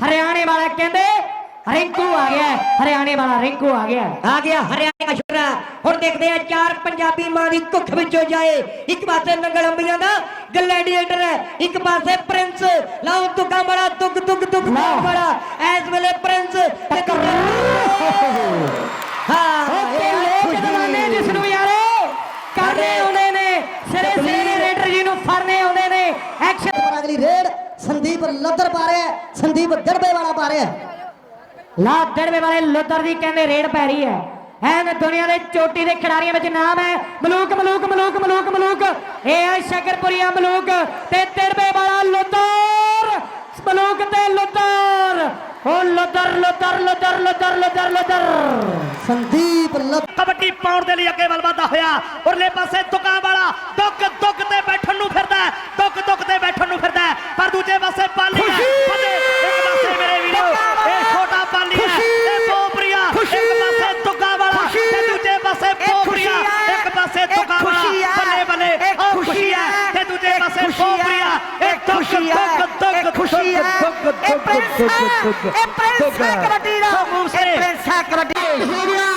हरियाणे वाला कहते रिंकू आ गया हरियाणे वाला रिंकू आ गया आ गया हरियाणा का छोरा देखते हैं चार पंजाबी माँ की कुख बिचो जाए। एक पास नंगल अंबिया का ग्लैडिएटर है एक पास प्रिंस। लाओ तुका बड़ा तुक तुक तुक, तुक, ਸੰਦੀਪ ਦੜਬੇ ਵਾਲਾ ਪਾ ਰਿਹਾ। ਲਾ ਦੜਵੇ ਵਾਲੇ ਲੁੱਦਰ ਦੀ ਕਹਿੰਦੇ ਰੇਡ ਪੈ ਰਹੀ ਹੈ। ਐਨ ਦੁਨੀਆ ਦੇ ਚੋਟੀ ਦੇ ਖਿਡਾਰੀਆਂ ਵਿੱਚ ਨਾਮ ਹੈ। ਮਲੂਕ ਮਲੂਕ ਮਲੂਕ ਮਲੂਕ ਮਲੂਕ। ਇਹ ਹੈ ਸ਼ਕਰਪੁਰੀਆ ਮਲੂਕ ਤੇ ਦੜਵੇ ਵਾਲਾ ਲੁੱਦਰ ਮਲੂਕ ਤੇ ਲੁੱਦਰ ਉਹ ਲੁੱਦਰ ਲੁੱਦਰ ਲੁੱਦਰ ਲੁੱਦਰ ਲੁੱਦਰ ਲੁੱਦਰ ਸੰਦੀਪ ਕਬੱਡੀ ਪਾਉਣ ਦੇ ਲਈ ਅੱਗੇ ਵੱਲ ਵਧਦਾ ਹੋਇਆ। ਉਰਲੇ ਪਾਸੇ ਤੁਕਾਂ ਵਾਲਾ ਦੁੱਕ ਦੁੱਕ ਤੇ ਬੈਠਣ ਨੂੰ ਫਿਰਦਾ ਦੁੱਕ ਦੁੱਕ ਤੇ ਬੈਠਣ ਨੂੰ ਫਿਰਦਾ ਪਰ ਦੂਜੇ ਪਾਸੇ ਪਾਲੀ ਹੈ। el prensa, el prensa, el prensa, el prensa,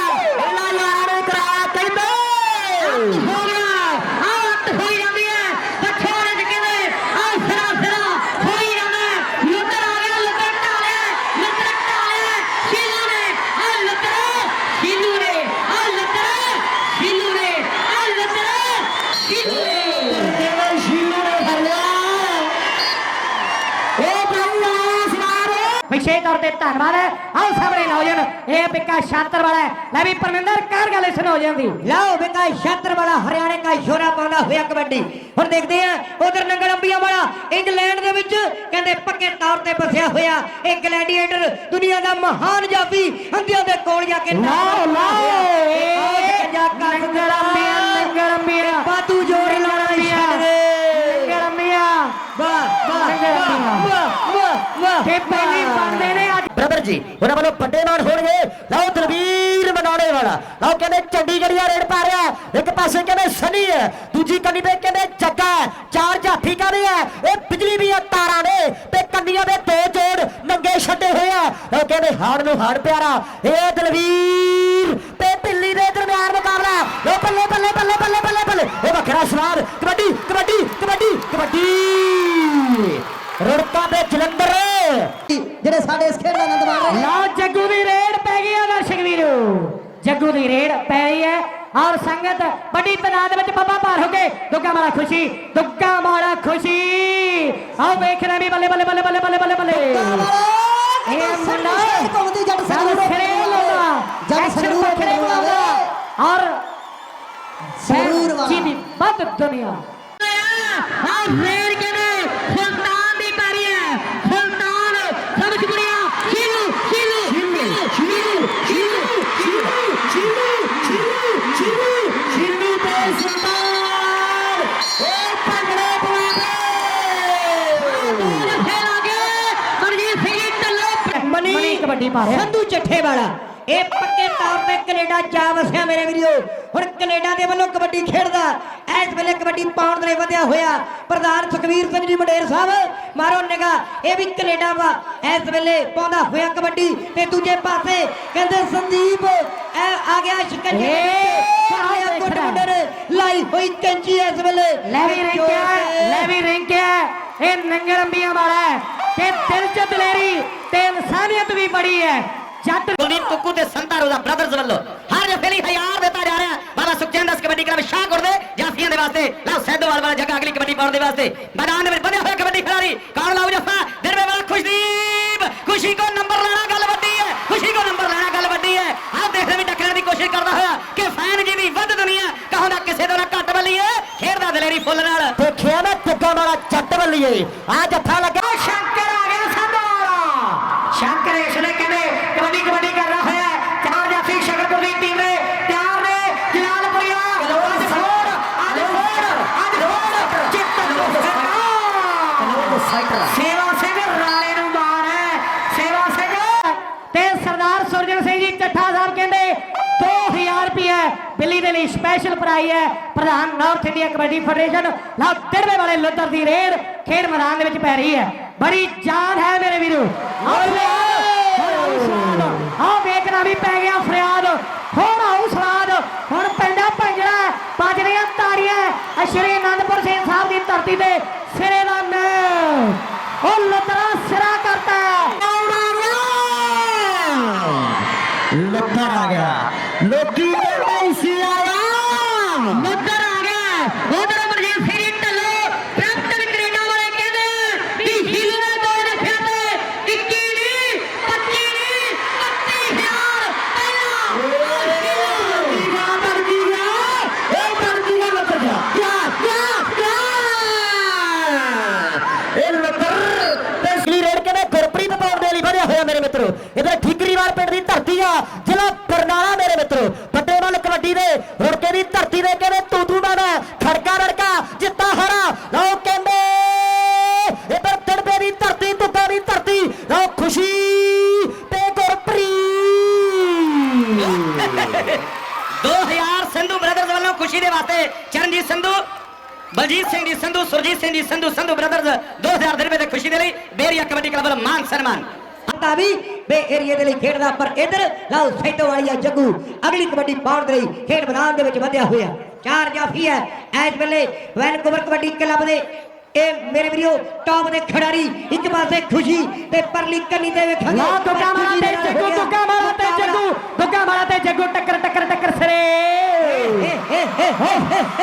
ਵਿਸ਼ੇਸ਼ ਤੌਰ ਤੇ ਧੰਨਵਾਦ ਹੈ। ਆਓ ਸਾਹਮਣੇ ਨੌਜਵਾਨ ਇਹ ਪਿੱਕਾ ਸ਼ਾਤਰ ਵਾਲਾ ਹੈ। ਲੈ ਵੀ ਪਰਮਿੰਦਰ ਕਰ ਗੱਲ ਇਸ ਨੌਜਵਾਨ ਦੀ? ਲਾਓ ਬਿਕਾ ਛਾਤਰ ਵਾਲਾ ਹਰਿਆਣੇ ਦਾ ਸ਼ੋਰਾ ਪਾਉਂਦਾ ਹੋਇਆ ਕਬੱਡੀ। ਹੁਣ ਦੇਖਦੇ ਆ ਉਧਰ ਨੰਗਲ ਅੰਬੀਆਂ ਵਾਲਾ ਇੰਗਲੈਂਡ ਦੇ ਵਿੱਚ ਕਹਿੰਦੇ ਪੱਕੇ ਤੌਰ ਤੇ ਬਸਿਆ ਹੋਇਆ ਇਹ ਗਲੈਡੀਏਟਰ ਦੁਨੀਆ ਦਾ ਮਹਾਨ ਜਾਫੀ ਹੰਦੀਆਂ ਦੇ ਕੋਲ ਜਾ ਕੇ ਲਾਓ ਲਾਓ। ਇਹ ਨੰਗਲ ਅੰਬੀਆਂ ਨੰਗਲ ਅੰਬੀਆਂ। ਬਾਤੂ ਜੋੜ ਲਾਉਣਾ ਛੱਡ ਦੇ। ਨੰਗਲ ਅੰਬੀਆਂ। ਵਾਹ ਵਾਹ ਅੰਬੀਆਂ। ਵਾਹ ਵਾਹ ਵਾਹ। ਤੇ ਪਹਿਲੀ ਬਣਦੇ ਨੇ ਅੱਜ ਬ੍ਰਦਰ ਜੀ। ਉਹਨਾਂ ਵੱਲੋਂ ਵੱਡੇ ਮਾਨ ਹੋਣਗੇ। ਲਓ ਦਲਵੀਰ ਮਨਾਉਣੇ ਵਾਲਾ। ਲਓ ਕਹਿੰਦੇ ਚੰਡੀਗੜ੍ਹੀਆ ਰੇਡ ਪਾ ਰਿਹਾ। ਇੱਕ ਪਾਸੇ ਕਹਿੰਦੇ ਸਨੀ ਹੈ, ਦੂਜੀ ਕੰਨੀ ਤੇ ਕਹਿੰਦੇ ਜੱਗਾ ਚਾਰ ਜਾਫੀ ਕਾਦੇ ਆ, ਇਹ ਬਿਜਲੀ ਦੀਆਂ ਤਾਰਾਂ ਨੇ ਤੇ ਕੰਨੀਆਂ ਦੇ ਦੋ ਜੋੜ ਨੰਗੇ ਛੱਡੇ ਹੋਏ ਆ। ਉਹ ਕਹਿੰਦੇ ਹਾਰ ਨੂੰ ਹਾਰ ਪਿਆਰਾ। ਇਹ ਦਲਵੀਰ ਤੇ ਪਿੱਲੀ ਦੇ ਦਰਮਿਆਨ ਮੁਕਾਬਲਾ। ਲਓ ਬੱਲੇ ਬੱਲੇ ਬੱਲੇ ਬੱਲੇ ਬੱਲੇ ਬੱਲੇ। ਇਹ ਵੱਖਰਾ ਸਵਾਦ ਕਬੱਡੀ ਕਬੱਡੀ ਕਬੱਡੀ ਕਬੱਡੀ। ਰੁੜਕਾ ਦੇ ਜਲੰਧਰ। ਜਿਹੜੇ ਸਾਡੇ ਇਸ ਖੇਡ ਦਾ ਆਨੰਦ ਮਾਣ ਰਹੇ ਲਓ ਜੱਗੂ ਦੀ ਰੇਡ ਪੈ ਗਈ ਆ ਦਰਸ਼ਕ ਵੀਰੋ। ਜੱਗੂ ਦੀ ਰੇਡ ਪੈ ਰਹੀ ਹੈ ਔਰ ਸੰਗਤ ਵੱਡੀ ਤਾਦਾਦ ਵਿੱਚ ਬੱਬਾ ਭਾਰ ਹੋ ਕੇ ਦੁੱਗਾ ਮਾਰਾ ਖੁਸ਼ੀ ਦੁੱਗਾ ਮਾਰਾ ਖੁਸ਼ੀ। ਆਓ ਵੇਖ ਰਹੇ ਵੀ ਬੱਲੇ ਬੱਲੇ ਬੱਲੇ ਬੱਲੇ ਬੱਲੇ ਬੱਲੇ ਬੱਲੇ। ਇਹ ਮੁੰਡਾ ਘੁੰਮਦੀ ਜੱਟ ਜਦ ਸੰਗਰੂਰ ਸਿਰੇ ਲਾਉਂਦਾ ਜਦ ਐਕਸ਼ਨ ਸੰਗਰੂਰ ਵੱਖਰੇ ਬਣਾਉਂਦਾ ਬਣਾਉਂਦਾ ਔਰ ਸੰਗਰੂਰ ਵਾਲਾ। ਜੀ ਦੀ ਵੱਧ ਦੁਨੀਆ ਆ ਕਬੱਡੀ ਰਿਹਾ ਸੰਧੂ ਚੱਠੇ ਵਾਲਾ। ਇਹ ਪੱਕੇ ਤੌਰ ਤੇ ਕੈਨੇਡਾ ਜਾ ਵਸਿਆ ਮੇਰੇ ਵੀਰੋ। ਹੁਣ ਕੈਨੇਡਾ ਦੇ ਵੱਲੋਂ ਕਬੱਡੀ ਖੇਡਦਾ। ਇਸ ਵੇਲੇ ਕਬੱਡੀ ਪਾਉਣ ਦੇ ਲਈ ਵਧਿਆ ਹੋਇਆ ਪ੍ਰਧਾਨ ਸੁਖਵੀਰ ਸਿੰਘ ਜੀ ਮੰਡੇਰ ਸਾਹਿਬ ਮਾਰੋ ਨਿਗਾ ਇਹ ਵੀ ਕੈਨੇਡਾ ਵਾ। ਇਸ ਵੇਲੇ ਪਾਉਂਦਾ ਹੋਇਆ ਕਬੱਡੀ। ਤੇ ਦੂਜੇ ਪਾਸੇ ਕਹਿੰਦੇ ਸੰਦੀਪ ਇਹ ਆ ਗਿਆ ਸ਼ਿਕੰਜੇ ਆਇਆ ਦੇਖਣਾ। ਮੁੰਡਰ ਲਾਈ ਹੋਈ ਕੈਂਚੀ ਇਸ ਵੇਲੇ। ਲੈ ਵੀ ਰਿੰਕਿਆ ਲੈ ਵੀ ਰਿੰਕਿਆ ਇਹ ਨੰਗਲ ਅੰਬੀਆਂ ਵਾਲਾ ਹੈ ਤੇ ਦਿਲ ਚ ਦਲੇਰੀ ਤੇ ਇਨਸਾਨੀਅਤ ਵੀ ਬੜੀ ਹੈ। ਜੱਟ ਕੁਲਦੀਪ ਕੁੱਕੂ ਤੇ ਸੰਤਾ ਰੋਜ਼ਾ ਬ੍ਰਦਰਜ਼ ਵੱਲੋਂ। ਹਰ ਜਫੇ ਲਈ ਹਜ਼ਾਰ ਦਿੱਤਾ ਜਾ ਰਿਹਾ ਹੈ। ਬਾਬਾ ਸੁਖਚੈਨ ਦਾਸ ਕਬੱਡੀ ਕਲੱਬ ਸ਼ਾਹਕੋਟ ਦੇ ਜਾਫੀਆਂ ਦੇ ਵਾਸਤੇ। ਲਓ ਸੈਦੋਵਾਲ ਵਾਲਾ ਜਗ੍ਹਾ ਅਗਲੀ ਕਬੱਡੀ ਪਾਉਣ ਦੇ ਵਾਸਤੇ। ਮੈਦਾਨ ਦੇ ਵਿੱਚ ਵਧਿਆ ਹੋਇਆ ਕਬੱਡੀ ਖਿਡਾਰੀ। ਕੌਣ? ਲਾਉ ਜਫਾ ਦਿਰਵੇ ਵਾਲਾ ਖੁਸ਼ਦੀਪ। ਖੁਸ਼ੀ ਕੋ ਨੰਬਰ ਲੈਣਾ ਗੱਲ ਵੱਡੀ ਹੈ। ਖੁਸ਼ੀ ਕੋ ਨੰਬਰ ਲੈਣਾ ਗੱਲ ਵੱਡੀ ਹੈ। ਆਹ ਦੇਖਦੇ ਵੀ ਟੱਕਰਾਂ ਦੀ ਕੋਸ਼ਿਸ਼ ਕਰਦਾ ਹੋਇਆ ਕਿ ਫੈਨ ਜੀ ਵੀ ਵੱਧ ਦੁਨੀਆ ਕਹੋਂਦਾ ਕਿਸੇ ਤੋਂ ਨਾ ਘੱਟ ਬੱਲੀ ਹੈ ਖੇਡਦਾ ਦਲੇਰੀ ਫੁੱਲ ਨਾਲ। ਦੇਖਿਆ ਨਾ ਜੱਗਾ ਵਾਲਾ ਜੱਟ ਵੱਲੀਏ। ਆ ਜੱਫਾ ਲੱਗਾ ਸ਼ੰਕਰ ਵਾਲਾ ਸ਼ੰਕਰ ਇਸ ਨੇ ਕਹਿੰਦੇ ਕਬੱਡੀ ਕਬੱਡੀ ਕਰ ਰਿਹਾ ਹੋਇਆ ਹੈ। ਚਾਰ ਜਾਫੀ ਸ਼ਕਰਪੁਰ ਦੀ ਟੀਮ ਨੇ ਤਿਆਰ ਨੇ। ਜਲਾਲਪੁਰੀਆ ਅੱਜ ਫੋੜ ਅੱਜ ਫੋੜ ਅੱਜ ਫੋੜ। ਚਿੱਤ ਸੇਵਾ ਸਿੰਘ ਰਾਣੇ ਨੂੰ ਮਾਰ ਹੈ। ਸੇਵਾ ਸਿੰਘ ਤੇ ਸਰਦਾਰ ਸੁਰਜਨ ਸਿੰਘ ਜੀ ਚੱਠਾ ਸਾਹਿਬ ਕਹਿੰਦੇ 2000 ਰੁਪਏ ਬਿੱਲੀ ਦੇ ਲਈ ਸਪੈਸ਼ਲ ਪ੍ਰਾਈਜ਼ ਹੈ। ਪ੍ਰਧਾਨ ਨਾਰਥ ਇੰਡੀਆ ਕਬੱਡੀ ਫੈਡਰੇਸ਼ਨ ਲਓ ਤਿਰਵੇ ਵਾਲੇ ਲੁੱਦਰ ਦੀ ਰੇਡ ਖੇਡ ਮੈਦਾਨ ਦੇ ਵਿੱਚ ਪੈ ਰਹੀ ਹੈ। ਬੜੀ ਜਾਨ ਹੈ ਮੇਰੇ ਵੀਰੋ। ਆ ਵੇਖਣਾ ਵੀ ਪੈ ਗਿਆ ਫਰਿਆਦ। ਹੁਣ ਆਉ ਸਵਾਦ ਹੁਣ ਪੈਂਦਾ ਪੰਜੜਾ ਵੱਜ ਰਹੀਆਂ ਤਾੜੀਆਂ ਅਸ਼ਰੀ ਆਨੰਦਪੁਰ ਸਿੰਘ ਸਾਹਿਬ ਦੀ ਧਰਤੀ ਤੇ ਸਿਰੇ ਦਾ ਨਾਂ ਰੇੜ ਰੇਡ ਕਹਿੰਦੇ ਗੁਰਪ੍ਰੀਤ ਪਾਉਣ ਦੇ ਲਈ ਵਧਿਆ ਹੋਇਆ ਮੇਰੇ ਮਿੱਤਰੋ। ਇਧਰ ਠੀਕਰੀਵਾਲ ਪਿੰਡ ਦੀ ਧਰਤੀ ਆ, ਜ਼ਿਲ੍ਹਾ ਬਰਨਾਲਾ ਮੇਰੇ ਮਿੱਤਰੋ। ਵੱਡੇ ਵੱਲ ਕਬੱਡੀ ਦੇ ਰੁੜਕੇ ਦੀ ਧਰਤੀ ਦੇ ਕਹਿੰਦੇ ਸੰਧੂ ਸੁਰਜੀਤ ਸਿੰਘ ਜੀ ਸੰਧੂ ਸੰਧੂ ਬ੍ਰਦਰਜ਼ 2000 ਦੇ ਰੁਪਏ ਦੀ ਖੁਸ਼ੀ ਦੇ ਲਈ ਬੇਰੀਆ ਕਬੱਡੀ ਕਲੱਬ ਵੱਲੋਂ ਮਾਨ ਸਨਮਾਨ ਹਤਾ ਵੀ ਬੇ ਏਰੀਏ ਦੇ ਲਈ ਖੇਡਦਾ ਪਰ ਇਧਰ ਲਓ ਸੈਟੋ ਵਾਲੀਆ ਜੱਗੂ ਅਗਲੀ ਕਬੱਡੀ ਪਾਉਣ ਦੇ ਲਈ ਖੇਡ ਮੈਦਾਨ ਦੇ ਵਿੱਚ ਵਧਿਆ ਹੋਇਆ ਚਾਰ ਜਾਫੀ ਹੈ ਐਸ ਵੇਲੇ ਵੈਨਕੂਵਰ ਕਬੱਡੀ ਕਲੱਬ ਦੇ ਇਹ ਮੇਰੇ ਵੀਰੋ ਟੌਪ ਦੇ ਖਿਡਾਰੀ ਇੱਕ ਪਾਸੇ ਖੁਸ਼ੀ ਤੇ ਪਰਲੀ ਕੰਨੀ ਤੇ ਵੇਖਾਂਗੇ ਲਾ ਦੁੱਗਾ ਮਾਰਾ ਤੇ ਦੇ ਜੱਗੂ। ਦੁੱਗਾ ਮਾਰਾ ਤੇ ਜੱਗੂ ਦੁੱਗਾ ਮਾਰਾ ਤੇ ਜੱਗੂ ਟੱਕਰ ਟੱਕਰ ਟੱਕਰ ਸਿਰੇ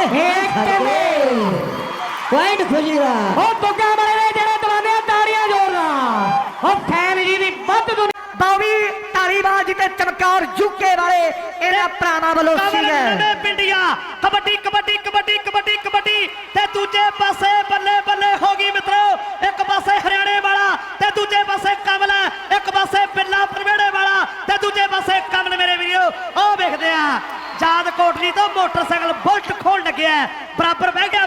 ਇੱਕ ਤੇ ਪੁਆਇੰਟ ਖੁਸ਼ੀ ਦਾ ਉਹ ਦੁੱਗਾ ਮਾਰੇ ਨੇ ਜਿਹੜੇ ਦਵਾਨੇ ਤਾੜੀਆਂ ਜੋੜਨਾ। ਉਹ ਫੈਨ ਜੀ ਦੀ ਵੱਧ ਦੁਨੀਆ ਬਾਵੀ ਧਾਰੀਵਾਲ ਜੀ ਤੇ ਚਮਕੌਰ ਯੂਕੇ ਵਾਲੇ ਇਹਨਾਂ ਭਰਾਵਾਂ ਵੱਲੋਂ ਸੀਗੇ। ਕਬੱਡੀ ਪਿੰਡੀਆਂ ਕਬੱਡੀ ਕਬੱਡੀ ਕਬੱਡੀ ਕਬੱਡੀ ਕਬੱਡੀ। ਤੇ ਦੂਜੇ ਪਾਸੇ ਬੱਲੇ ਬੱਲੇ ਹੋ ਗਈ ਮਿੱਤਰੋ। ਇੱਕ ਪਾਸੇ ਹਰਿਆਣੇ ਵਾਲਾ ਤੇ ਦੂਜੇ ਪਾਸੇ ਕਮਲ। ਇੱਕ ਪਾਸੇ ਬਿੱਲਾ ਪਰਵੇੜੇ ਵਾਲਾ ਤੇ ਦੂਜੇ ਪਾਸੇ ਕਮਲ ਮੇਰੇ ਵੀਰੋ। ਉਹ ਵੇਖਦੇ ਆ ਜਾਦ ਕੋਟਲੀ ਤੋਂ ਮੋਟਰਸਾਈਕਲ ਬੁਲਟ ਖੋਲ ਲੱਗਿਆ। ਬਰਾਬਰ ਬਹਿ ਗਿਆ